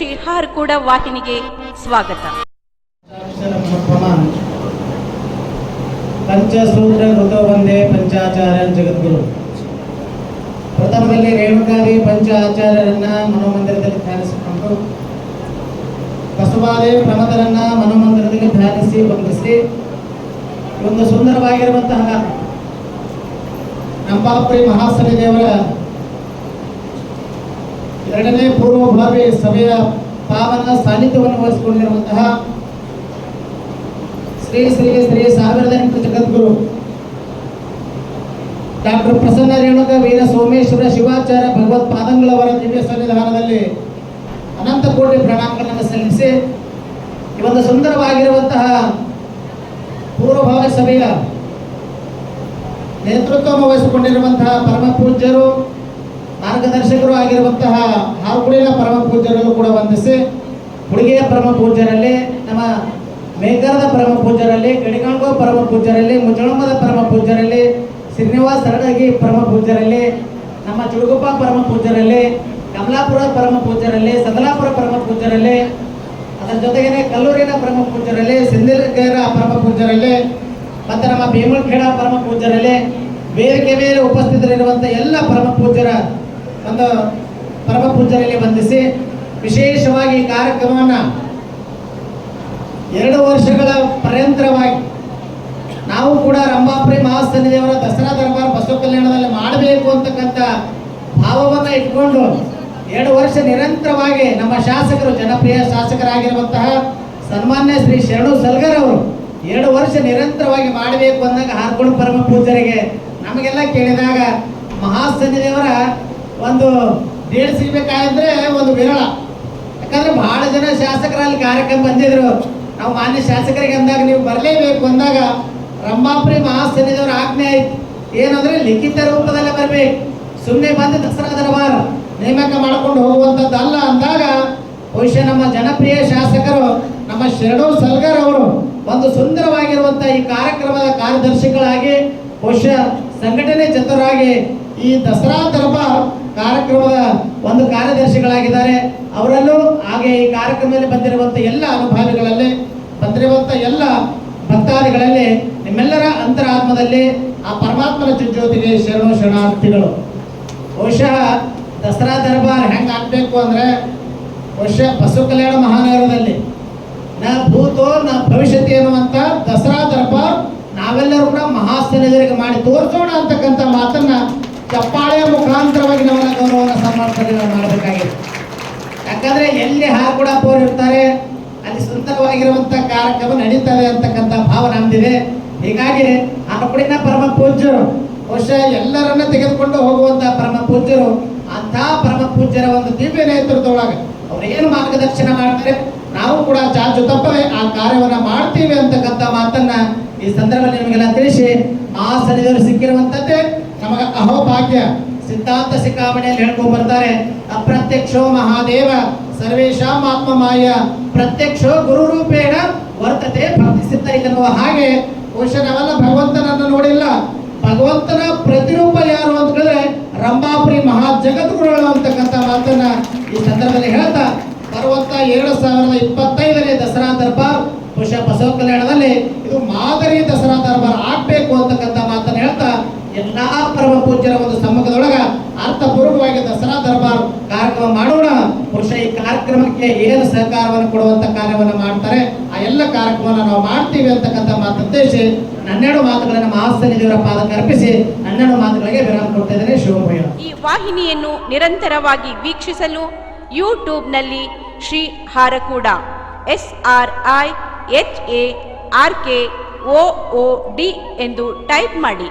ಶ್ರೀ ಹಾರ್ಕೂಡ ವಾಹಿನಿಗೆ ಸ್ವಾಗತ. ಪಂಚಸೂತ್ರ ಋತು ಒಂದೇ ಪಂಚಾಚಾರ್ಯ ಜಗದ್ಗುರು. ಪ್ರಥಮದಲ್ಲಿ ರೇಣುಕಾರಿ ಪಂಚ ಆಚಾರ್ಯರನ್ನ ಮನೋಮಂದಿರದಲ್ಲಿ ಧ್ಯಾನಿಸಿಕೊಂಡು ಕಸುಬಾದೇ ಪ್ರಮದರನ್ನ ಮನೋಮಂದಿರದಲ್ಲಿ ಧ್ಯಾನಿಸಿ ಬಂಧಿಸಿ ಒಂದು ಸುಂದರವಾಗಿರುವಂತಹ ನಂಬಾಪುರಿ ಮಹಾಸನಿ ದೇವರ ಎರಡನೇ ಪೂರ್ವಭಾವಿ ಸಭೆಯ ಪಾವನ ಸಾನ್ನಿಧ್ಯವನ್ನು ವಹಿಸಿಕೊಂಡಿರುವಂತಹ ಶ್ರೀ ಶ್ರೀ ಶ್ರೀ ಸಾವಿರದ ಎಂಟು ಜಗದ್ಗುರು ಡಾಕ್ಟರ್ ಪ್ರಸನ್ನ ರೇಣುಕ ವೀರ ಸೋಮೇಶ್ವರ ಶಿವಾಚಾರ್ಯ ಭಗವತ್ ಪಾದಂಗಳವರ ದಿವ್ಯ ಸನ್ನಿಧಾನದಲ್ಲಿ ಅನಂತ ಕೋಟಿ ಪ್ರಣಾಮಗಳನ್ನು ಸಲ್ಲಿಸಿ ಈ ಒಂದು ಸುಂದರವಾಗಿರುವಂತಹ ಪೂರ್ವಭಾವಿ ಸಭೆಯ ನೇತೃತ್ವವನ್ನು ವಹಿಸಿಕೊಂಡಿರುವಂತಹ ಪರಮ ಪೂಜ್ಯರು ಮಾರ್ಗದರ್ಶಕರು ಆಗಿರುವಂತಹ ಹಾರುಕುಡಿನ ಪರಮ ಪೂಜ್ಯರಲ್ಲೂ ಕೂಡ ವಂದಿಸಿ ಹುಡುಗಿಯ ಪರಮ ಪೂಜ್ಯರಲ್ಲಿ ನಮ್ಮ ಮೇಘರದ ಪರಮ ಪೂಜ್ಯರಲ್ಲಿ ಗಡಿಗಾಂಗೋ ಪರಮ ಪೂಜ್ಯರಲ್ಲಿ ಮುಜಳಮ್ಮದ ಪರಮ ಪೂಜ್ಯರಲ್ಲಿ ಶ್ರೀನಿವಾಸ ಸರಡಗಿ ಪರಮ ಪೂಜ್ಯರಲ್ಲಿ ನಮ್ಮ ಚುಡುಗುಪ್ಪ ಪರಮ ಪೂಜ್ಯರಲ್ಲಿ ಕಮಲಾಪುರ ಪರಮ ಪೂಜ್ಯರಲ್ಲಿ ಸದಲಾಪುರ ಪರಮ ಪೂಜ್ಯರಲ್ಲಿ ಅದರ ಜೊತೆಗೇನೆ ಕಲ್ಲೂರಿನ ಪರಮ ಪೂಜ್ಯರಲ್ಲಿ ಸಿಂಧಿಲಗೇರ ಪರಮ ಪೂಜ್ಯರಲ್ಲಿ ಮತ್ತು ನಮ್ಮ ಭೀಮಖೇಡ ಪರಮ ಪೂಜ್ಯರಲ್ಲಿ ಬೇರೆ ಬೇರೆ ಉಪಸ್ಥಿತರಿರುವಂಥ ಎಲ್ಲ ಪರಮ ಪೂಜ್ಯರ ಒಂದು ಪರಮ ಪೂಜಾರಿಯಲ್ಲಿ ವಂದಿಸಿ ವಿಶೇಷವಾಗಿ ಈ ಕಾರ್ಯಕ್ರಮವನ್ನು ಎರಡು ವರ್ಷಗಳ ಪರ್ಯಂತರವಾಗಿ ನಾವು ಕೂಡ ರಂಭಾಪುರಿ ಮಹಾಸನ್ನಿದೇವರ ದಸರಾ ದರ್ಬಾರ್ ಬಸವ ಕಲ್ಯಾಣದಲ್ಲಿ ಮಾಡಬೇಕು ಅಂತಕ್ಕಂಥ ಭಾವವನ್ನು ಇಟ್ಕೊಂಡು ಎರಡು ವರ್ಷ ನಿರಂತರವಾಗಿ ನಮ್ಮ ಶಾಸಕರು, ಜನಪ್ರಿಯ ಶಾಸಕರಾಗಿರುವಂತಹ ಸನ್ಮಾನ್ಯ ಶ್ರೀ ಶರಣು ಸಲ್ಗರ್ ಅವರು ಎರಡು ವರ್ಷ ನಿರಂತರವಾಗಿ ಮಾಡಬೇಕು ಅಂದಾಗ ಹಾರ್ಕೊಂಡು ಪರಮ ಪೂಜರಿಗೆ ನಮಗೆಲ್ಲ ಕೇಳಿದಾಗ ಮಹಾಸನ್ನಿದೇವರ ಒಂದು ಡೇಟ್ ಸಿಗ್ಬೇಕಾದ್ರೆ ಒಂದು ವಿರಳ. ಯಾಕಂದ್ರೆ ಬಹಳ ಜನ ಶಾಸಕರಲ್ಲಿ ಕಾರ್ಯಕ್ರಮ ಬಂದಿದ್ರು. ನಾವು ಮಾನ್ಯ ಶಾಸಕರಿಗೆ ಅಂದಾಗ ನೀವು ಬರಲೇಬೇಕು ಅಂದಾಗ ರಂಭಾಪುರಿ ಮಹಾಸನ್ನಿದವರ ಆಜ್ಞೆ ಆಯ್ತು. ಏನಂದ್ರೆ ಲಿಖಿತ ರೂಪದಲ್ಲೇ ಬರಬೇಕು. ಸುಮ್ಮನೆ ಬಂದು ದಸರಾ ದರಬಾರ ನೇಮಕ ಮಾಡಿಕೊಂಡು ಹೋಗುವಂಥದ್ದು ಅಲ್ಲ ಅಂದಾಗ ಬಹುಶಃ ನಮ್ಮ ಜನಪ್ರಿಯ ಶಾಸಕರು, ನಮ್ಮ ಶರಣು ಸಲ್ಗರ್ ಅವರು ಒಂದು ಸುಂದರವಾಗಿರುವಂಥ ಈ ಕಾರ್ಯಕ್ರಮದ ಕಾರ್ಯದರ್ಶಿಗಳಾಗಿ ಬಹುಶಃ ಸಂಘಟನೆ ಚತುರಾಗಿ ಈ ದಸರಾ ದರ್ಬಾರ್ ಕಾರ್ಯಕ್ರಮದ ಒಂದು ಕಾರ್ಯದರ್ಶಿಗಳಾಗಿದ್ದಾರೆ. ಅವರಲ್ಲೂ ಹಾಗೆ ಈ ಕಾರ್ಯಕ್ರಮದಲ್ಲಿ ಬಂದಿರುವಂಥ ಎಲ್ಲ ಅನುಭಾವಿಗಳಲ್ಲಿ, ಬಂದಿರುವಂಥ ಎಲ್ಲ ಭಕ್ತಾದಿಗಳಲ್ಲಿ, ನಿಮ್ಮೆಲ್ಲರ ಅಂತರಾತ್ಮದಲ್ಲಿ ಆ ಪರಮಾತ್ಮನ ಜೊತೆಗೆ ಶರಣು ಶರಣಾರ್ಥಿಗಳು. ಬಹುಶಃ ದಸರಾ ದರ್ಬಾರ್ ಹೆಂಗೆ ಆಗ್ಬೇಕು ಅಂದ್ರೆ, ಬಹುಶಃ ಪಶು ಕಲ್ಯಾಣ ಮಹಾನಗರದಲ್ಲಿ. ನ ಭೂತೋ ನ ಭವಿಷ್ಯತಿ ಅನ್ನುವಂಥ ದಸರಾ ದರ್ಬಾರ್ ನಾವೆಲ್ಲರೂ ಕೂಡ ಮಹಾಸನಿಧರಿಗೆ ಮಾಡಿ ತೋರಿಸೋಣ ಅಂತಕ್ಕಂಥ ಮಾತನ್ನ ಚಪ್ಪಾಳೆಯ ಮುಖಾಂತರವಾಗಿ ನಮ್ಮನ್ನ ಗೌರವನ ಸನ್ಮಾನದಲ್ಲಿ ನಾವು ಮಾಡಬೇಕಾಗಿದೆ. ಯಾಕಂದ್ರೆ ಎಲ್ಲಿ ಹಾರ್ಕೊಡಪ್ಪವ್ರು ಇರ್ತಾರೆ, ಅಲ್ಲಿ ಸುಂದರವಾಗಿರುವಂತ ಕಾರ್ಯಕ್ರಮ ನಡೀತದೆ ಅಂತಕ್ಕಂಥ ಭಾವ ನಮ್ದಿದೆ. ಹೀಗಾಗಿ ಅನುಕೂಲ ಪರಮ ಪೂಜ್ಯರು, ಬಹುಶಃ ಎಲ್ಲರನ್ನ ತೆಗೆದುಕೊಂಡು ಹೋಗುವಂತ ಪರಮ ಪೂಜ್ಯರು, ಅಂಥ ಪರಮ ಪೂಜ್ಯರ ಒಂದು ದಿವ್ಯ ನೇತೃತ್ವದೊಳಗೆ ಅವ್ರು ಏನು ಮಾರ್ಗದರ್ಶನ ಮಾಡ್ತಾರೆ, ನಾವು ಕೂಡ ಚಾಚು ತಪ್ಪದೆ ಆ ಕಾರ್ಯವನ್ನ ಮಾಡ್ತೀವಿ ಅಂತಕ್ಕಂಥ ಮಾತನ್ನ ಈ ಸಂದರ್ಭದಲ್ಲಿ ನಿಮಗೆಲ್ಲ ತಿಳಿಸಿ, ಆ ಸನ್ನಿಧಿಯವರು ಸಿಕ್ಕಿರುವಂತದ್ದೇ ನಮಗ ಅಹೋಭಾಗ್ಯ. ಸಿದ್ಧಾಂತ ಸಿಕ್ಕಾಮಣಿಯಲ್ಲಿ ಹೇಳ್ಕೊಂಡು ಬರ್ತಾರೆ. ಅಪ್ರತ್ಯಕ್ಷೋ ಮಹಾದೇವ ಸರ್ವೇಶಾಂ ಆತ್ಮಮಾಯ. ಪ್ರತ್ಯಕ್ಷೋ ಗುರು ರೂಪೇಣ ವರ್ತತೆ ಪ್ರತಿಸಿದ್ಧ ಸಿದ್ಧ ಇದನ್ನುವ ಹಾಗೆ ಬಹುಶಃ ನಾವೆಲ್ಲ ಭಗವಂತನನ್ನು ನೋಡಿಲ್ಲ. ಭಗವಂತನ ಪ್ರತಿರೂಪ ಯಾರು ಅಂತ ಹೇಳಿದ್ರೆ ರಂಭಾಪುರಿ ಮಹಾ ಜಗದ್ಗುರುಗಳು ಅಂತಕ್ಕಂಥ ಮಾತನ್ನ ಈ ಸಂದರ್ಭದಲ್ಲಿ ಹೇಳ್ತಾ, ಬರುವಂತ ಎರಡು ಸಾವಿರದ ಇಪ್ಪತ್ತೈದನೇ ದಸರಾ ದರ್ಬಾರ್ ಬಹುಶಃ ಬಸವ ಕಲ್ಯಾಣದಲ್ಲಿ ಇದು ಮಾದರಿ ದಸರಾ ದರ್ಬಾರ್ ಆಗ್ಬೇಕು ಅಂತಕ್ಕಂಥ ಮಾತನ್ನ ಹೇಳ್ತಾ ಎಲ್ಲಾ ಪರಮ ಪೂಜ್ಯರ ಒಂದು ಸಮ್ಮುಖದೊಳಗ ಅರ್ಥಪೂರ್ವಕವಾಗಿ ದಸರಾ ದರ್ಬಾರ್ ಕಾರ್ಯಕ್ರಮ ಮಾಡೋಣ. ಪುರುಷ ಈ ಕಾರ್ಯಕ್ರಮಕ್ಕೆ ಏನು ಸಹಕಾರವನ್ನು ಕೊಡುವಂತ ಕಾರ್ಯವನ್ನು ಮಾಡ್ತಾರೆ, ಆ ಎಲ್ಲ ಕಾರ್ಯಕ್ರಮವನ್ನು ನಾವು ಮಾಡ್ತೀವಿ ಅಂತಕ್ಕಂಥ ಮಾತು ಉದ್ದೇಶಿ ನನ್ನೆರಡು ಮಾತುಗಳನ್ನು ಮಹಾಸನಿ ದೇವರ ಪಾದಕ್ಕೆ ಅರ್ಪಿಸಿ ನನ್ನೆರಡು ಮಾತುಗಳಿಗೆ ವಿರಾಮ ಕೊಡ್ತಾ ಇದ್ದಾರೆ ಶುಭಮಯ ಈ ವಾಹಿನಿಯನ್ನು ನಿರಂತರವಾಗಿ ವೀಕ್ಷಿಸಲು ಯೂಟ್ಯೂಬ್ನಲ್ಲಿ Shri Harakuda, S R I H A R K O D ಎಂದು ಟೈಪ್ ಮಾಡಿ.